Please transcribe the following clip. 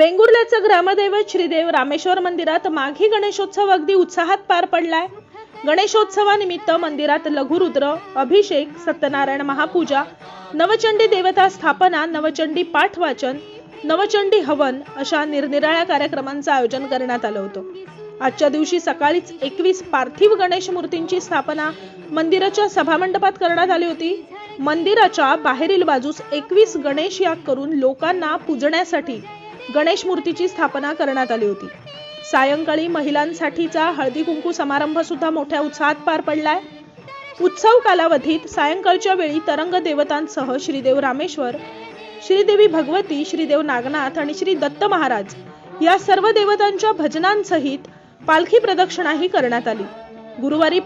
वेंगुर्ल्याचं ग्रामदैवत श्रीदेव रामेश्वर मंदिरात माघी गणेशोत्सव अगदी उत्साहात पार पडलाय. गणेशोत्सवानिमित्त मंदिरात लघुरुद्र अभिषेक सत्यनारायण महापूजा नवचंडी देवता स्थापना नवचंडी पाठवाचन नवचंडी हवन अशा निरनिराळ्या कार्यक्रमांचं आयोजन करण्यात आलं होतं. आजच्या दिवशी सकाळीच एकवीस पार्थिव गणेश मूर्तींची स्थापना मंदिराच्या सभामंडपात करण्यात आली होती. मंदिराच्या बाहेरील बाजूस एकवीस गणेश याग करून लोकांना पूजण्यासाठी गणेश मूर्तीची स्थापना करण्यात आली होती. सायंकाळी महिलांसाठीचा हळदी कुंकू समारंभ सुद्धा मोठ्या उत्साहात पार पडलाय. उत्सव कालावधीत सायंकाळच्या वेळी तरंग देवतांसह श्रीदेव रामेश्वर श्रीदेवी भगवती श्रीदेव नागनाथ आणि श्री दत्त महाराज या सर्व देवतांच्या भजनांसहित पालखी प्रदक्षिणाही करण्यात आली. गुरुवारी